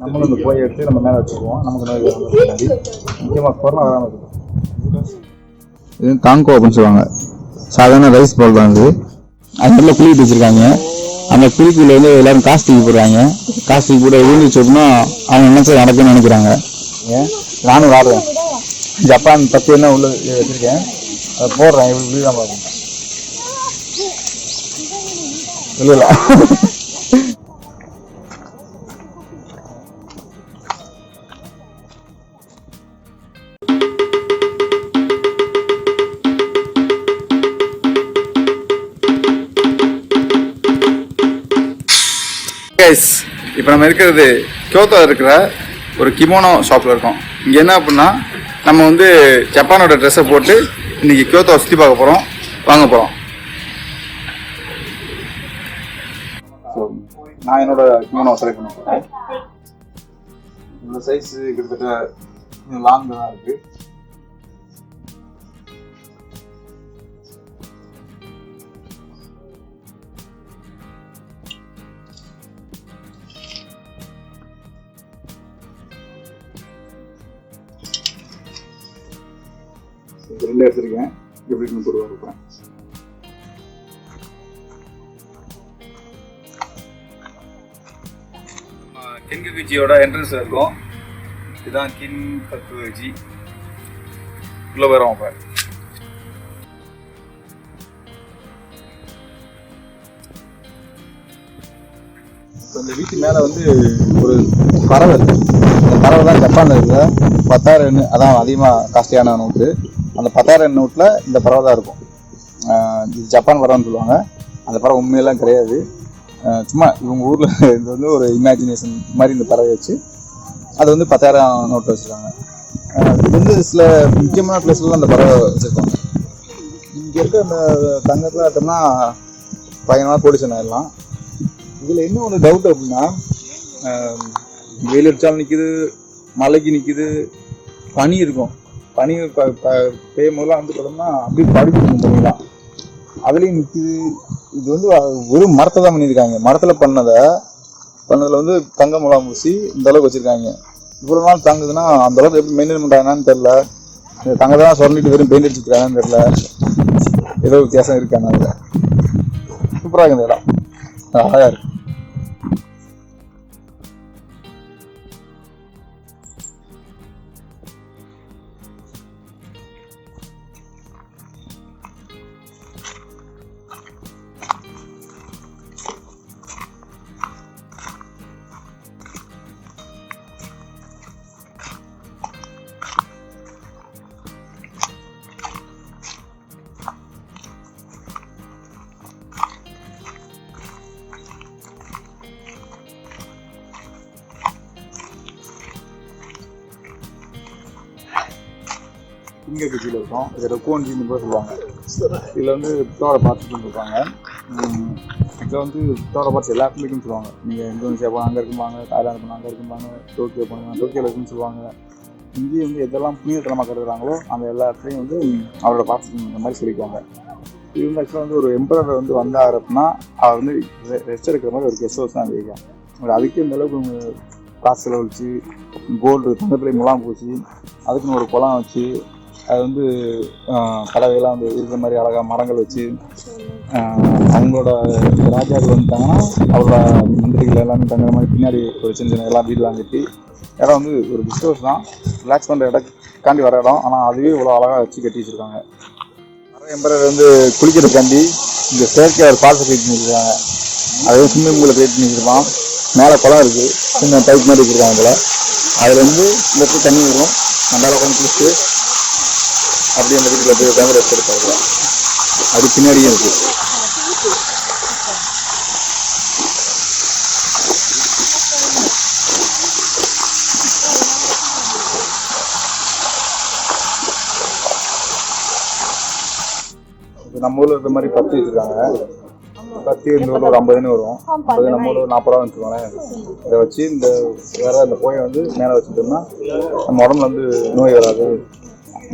நம்மளும் இந்த போய் எடுத்து நம்ம மேலே வச்சுக்குவோம் நமக்கு நோய் முக்கியமாக கொரோனா வராமல் இருக்கும் இது காங்கோ அப்படின்னு சொல்லுவாங்க. சாதாரண ரைஸ் பால் தான் இது. அது குழி வச்சிருக்காங்க. அந்த குழிக்குள்ள வந்து எல்லாரும் காசு தூக்கி போடுறாங்க. காசு தூக்கி போட்டு விழுந்துச்சு அப்படின்னா அவங்க நினைச்சது நடக்கும்னு நினைக்கிறாங்க. ஏன்? நானும் விளாடுவேன் ஜப்பான் பத்து என்ன உள்ள வச்சிருக்கேன். அதை போடுறேன். இப்படி தான் பார்க்கணும் இல்லை கைஸ் இப்போ நம்ம இருக்கிறது கியோத்தோ இருக்கிற ஒரு கிமோனோ ஷாப்பில் இருக்கோம். இங்கே என்ன அப்படின்னா நம்ம வந்து ஜப்பானோட ட்ரெஸ்ஸை போட்டு இன்னைக்கு கியோத்தோ சுற்றி பார்க்க போகிறோம் வாங்க போகிறோம் ஸோ நான் என்னோட கிமோனோ செலக்ட் பண்ண போகிறேன் இந்த சைஸ் கிட்டத்தட்ட லாங் தான் இருக்குது இது ரெண்டு எடுத்திருக்கேன். எப்படி இருக்குன்னு பொதுவாக இருப்பேன் கின்குஜியோட என்ட்ரன்ஸ் இருக்கும். இதுதான் கின் கக்குஜி உள்ள வரோம் அப்போ. இந்த வீட்டு மேலே வந்து ஒரு பறவை இருக்கு. அந்த பறவை தான் ஜப்பானில் இருக்கிற பத்தாயிரம் அதான் அதிகமாக காஸ்ட்லியான நோட்டு அந்த பத்தாயிரம் நோட்டில் இந்த பறவை தான் இருக்கும். இது ஜப்பான் பறவைன்னு சொல்லுவாங்க. அந்த பறவை உண்மையெல்லாம் கிடையாது. சும்மா இவங்க ஊரில் இது வந்து ஒரு இமேஜினேஷன் மாதிரி இந்த பறவை வச்சு அது வந்து பத்தாயிரம் நோட்டு வச்சுருக்காங்க. இது வந்து சில முக்கியமான பிளேஸ்லாம் அந்த பறவை வச்சுருக்காங்க இங்கே இருக்க அந்த தங்கத்தில் எடுத்தோம்னா பயங்கரமாக கோடிசன் ஆயிடலாம் இதில் என்ன ஒன்று டவுட் அப்படின்னா வெயில் அடித்தாலும் நிற்கிது மழைக்கு நிற்கிது பனி இருக்கும். பனி பெய்யும் போதெல்லாம் வந்து பார்த்தோம்னா அப்படியே படுக்கணும் தண்ணிலாம் அதுலேயும் நிற்கிது இது வந்து ஒரு மரத்தை தான் பண்ணியிருக்காங்க. மரத்தில் பண்ணதை பண்ணதில் வந்து தங்க முலாம் பூசி இந்த அளவுக்கு வச்சுருக்காங்க. இவ்வளோ நாள் தாங்குதுன்னா அந்த அளவுக்கு எப்படி மெயின்டைன் பண்ணுறாங்கன்னு தெரில இந்த தங்க தான் சொல்லிட்டு வெறும் பெயிண்ட் அடிச்சுருக்காங்கன்னு தெரில ஏதோ வித்தியாசம் இருக்காங்க அதில் சூப்பராக இருக்குது இடம். அழகாக இருக்குது இங்கே கட்சியில் இருக்கும். இது ரெக்கோன் ஜின்னு கூட சொல்லுவாங்க. இதில் வந்து புத்தோட பார்த்துட்டு இருப்பாங்க ஆக்சுவலாக வந்து புத்தோட பார்த்து எல்லா இடத்துலையும் சொல்லுவாங்க. நீங்கள் இந்தோனேஷியா போனால் அங்கே இருக்கும்பாங்க தாய்லாந்து போனால் அங்கே இருக்கும்பாங்க டோக்கியோ போனால் டோக்கியோவில் இருக்குன்னு சொல்லுவாங்க. இங்கேயும் வந்து எதெல்லாம் புண்ணியத்தலமாக கருதுறாங்களோ அந்த எல்லா இடத்துலையும் வந்து அவரோட பார்த்து இந்த மாதிரி சொல்லிக்குவாங்க. இது வந்து ஆக்சுவலாக வந்து ஒரு எம்பரர் வந்து வந்தார் அப்படின்னா அவர் வந்து ரெஸ்ட் எடுக்கிற மாதிரி ஒரு கெஸ்ட் ஹவுஸ் தான் வைக்கும் அதுக்கு இந்த அளவுக்கு காசு செலவழிச்சு கோல்டு தங்கத்திலே முலாம் பூச்சி அதுக்குன்னு ஒரு குளம் வச்சு அது வந்து கலவையெல்லாம் வந்து இருக்கிற மாதிரி அழகாக மரங்கள் வச்சு அவங்களோட ராஜாக்கள் வந்துட்டாங்கன்னா அவரோட மந்திரிகள் எல்லாமே தங்குற மாதிரி பின்னாடி ஒரு சின்ன சின்ன எல்லாம் வீடெலாம் கட்டி இடம் வந்து ஒரு கெஸ்ட் ஹவுஸ் தான். ரிலாக்ஸ் பண்ணுற இடக்காண்டி வர இடம். ஆனால் அதுவே இவ்வளோ அழகாக வச்சு கட்டி வச்சுருக்காங்க. நிறைய எம்பரர் வந்து குளிக்கிறதுக்காண்டி இந்த செயற்கை ஒரு பால்ஸ் கிரியேட் பண்ணியிருக்காங்க அதுவும் ஸ்விம்மிங் பூலில் கிரியேட் பண்ணியிருக்கான் மேலே குளம் இருக்குது சின்ன டைப் மாதிரி வச்சுருக்காங்க அதில். அதில் வந்து இந்த தண்ணி வரும். நல்லா உட்காந்து குளிச்சுட்டு அப்படியே அந்த வீட்டில் போய் கேமரா எடுத்துருப்பாங்க அது பின்னாடியே இருக்குது நம்ம ஊரில் இருக்கிற மாதிரி பத்து வச்சுருக்காங்க. பத்து இந்த ஒரு ஐம்பதுன்னு வரும். அது நம்ம ஊரில் நாற்பது ரூபா வச்சுக்கோங்களேன். இதை வச்சு இந்த வேற இந்த போயை வந்து மேலே வச்சுட்டோம்னா நம்ம உடம்புல வந்து நோய் வராது.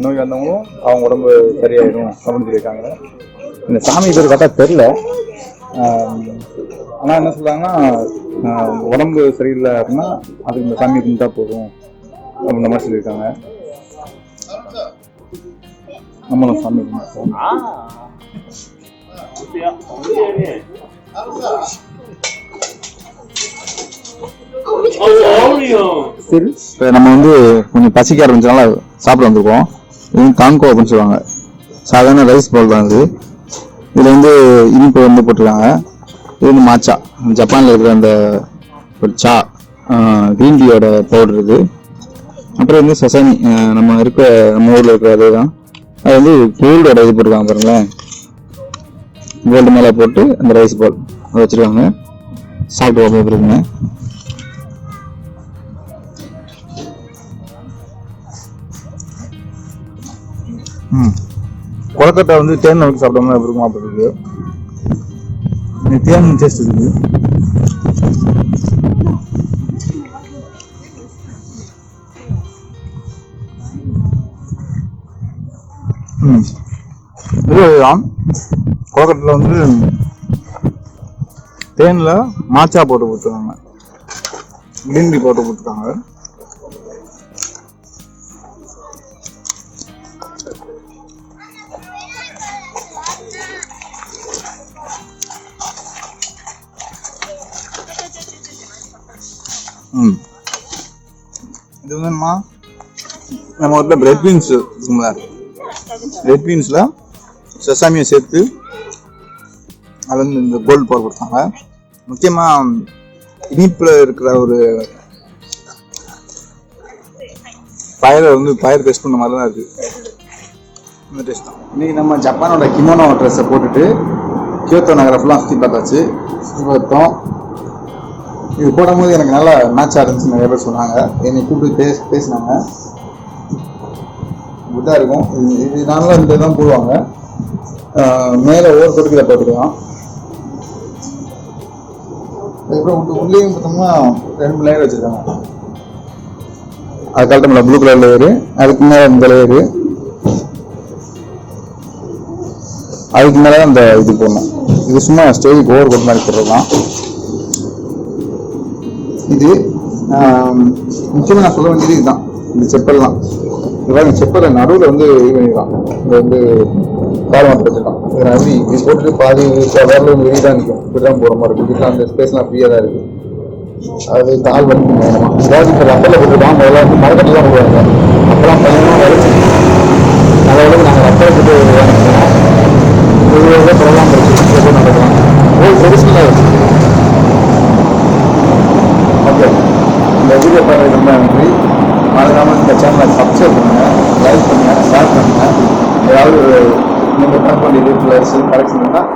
நோய் வந்தவங்களும் அவங்க உடம்பு சரியாயிடும் அப்படின்னு சொல்லியிருக்காங்க. இந்த சாமி பேர் கரெக்டாக தெரில. ஆனால் என்ன சொல்றாங்கன்னா ஆஹ் உடம்பு சரியில்லை அப்படின்னா அதுக்கு இந்த சாமி கும்பிட்டா போதும் அப்படின்ற மாதிரி சொல்லியிருக்காங்க. நம்மளும் சாமி கும்பிட்டோம் சரி இப்போ நம்ம வந்து கொஞ்சம் பசிக்க ஆரம்பிச்சனால சாப்பிட வந்திருக்கோம். இது காங்கோ அப்படின்னு சொல்லுவாங்க. சாதாரண ரைஸ் பால் தான் இது. இதில் வந்து இனிப்பு வந்து போட்டிருக்காங்க. இது வந்து மாச்சா ஜப்பானில் இருக்கிற அந்த ஒரு சா க்ரீன் டீயோட பவுடர் இது. அப்புறம் வந்து சசானி நம்ம இருக்க நம்ம ஊரில் இருக்கிற அதே தான். அது வந்து கோல்டோட இது போட்டிருக்காங்க பாருங்களேன். கோல்டு மேலே போட்டு அந்த ரைஸ் பால் அதை வச்சுருக்காங்க. சாப்பிட்டு பார்ப்போம் கொலக்கட்டை வந்து தேன் ஊற்றி சாப்பிட்டோம்னா எப்படி இருக்கும் இருக்கு தேன் டேஸ்ட் இருக்கு ம். இதுதான் கொலக்கட்டில் வந்து தேனில் மாச்சா போட்டு கொடுத்துருக்காங்க. கிரீன் டீ போட்டு கொடுத்துருக்காங்க. ம். இது வந்துமா நம்ம வீட்டில் பிரெட் பீன்ஸ் இருக்குங்களா? ரெட் பீன்ஸில் செசாமியை சேர்த்து அது வந்து இந்த கோல்டு பவர் கொடுத்தாங்க. முக்கியமாக இனிப்பில் இருக்கிற ஒரு பயிரை வந்து பயர் டெஸ்ட் பண்ண மாதிரி தான் இருக்குது இந்த டேஸ்ட் தான். இன்றைக்கி நம்ம ஜப்பானோட கிமோனோ ட்ரெஸ்ஸை போட்டுட்டு கியோத்தோ நகரை ஃபுல்லாக சுற்றி பார்த்தாச்சு. சுற்றி பார்த்தோம். இது போடும்போது எனக்கு நல்லா மேட்சாக இருந்துச்சு நிறைய பேர் சொன்னாங்க. என்னை கூப்பிட்டு பேச பேசினாங்க. இதாக இருக்கும். இது இது நார்மலாக இந்த தான் போடுவாங்க. மேலே ஓவர் கொடுக்கல போட்டுக்கலாம். அதுக்கப்புறம் உள்ளேயும் பார்த்தோம்னா ரெண்டு லேயர் வச்சுருக்காங்க. அது கலட்டமில்ல ப்ளூ கலர் லேயரு அதுக்கு மேலே இந்த லேயரு அதுக்கு மேலே அந்த இது போடணும். இது சும்மா ஸ்டேஜுக்கு ஓவர் கோட் மாதிரி போடுறதுலாம் இது முக்கியமாக நான் சொல்ல வேண்டியது இதுதான். இந்த செப்பல்லாம். இவன் செப்பலை நடுவில் வந்து இது பண்ணிடலாம் இது வந்து கால் மாட்டு வச்சிருக்கான் இது நான் இது போட்டுட்டு பாதி வேறு வெளியே தான் நிற்கும் இப்படி தான் போகிற மாதிரி இருக்கும் இதுலாம் அந்த ஸ்பேஸ்லாம் ஃப்ரீயாக தான் இருக்குது அது கால் வலிக்கும் பயணமாக அதாவது இப்போ ரப்பரில் போட்டுருக்கான் முதல்ல வந்து மரக்கட்டில் தான் போடுவாங்க அப்போலாம் பயணமாக வலிச்சு நல்ல அளவுக்கு நாங்கள் ரப்பரை போட்டு வாங்கிக்கிறோம் இது வந்து ப்ராப்ளம் இருக்குது இது சப்ஸ்கிரைப் பண்ணுங்கள் லைக் பண்ணுங்கள் ஷேர் பண்ணுங்கள் ஏதாவது நீங்கள் பண்ணி வேண்டிய வீட்டில் கரெக்ஷன் இருந்தால்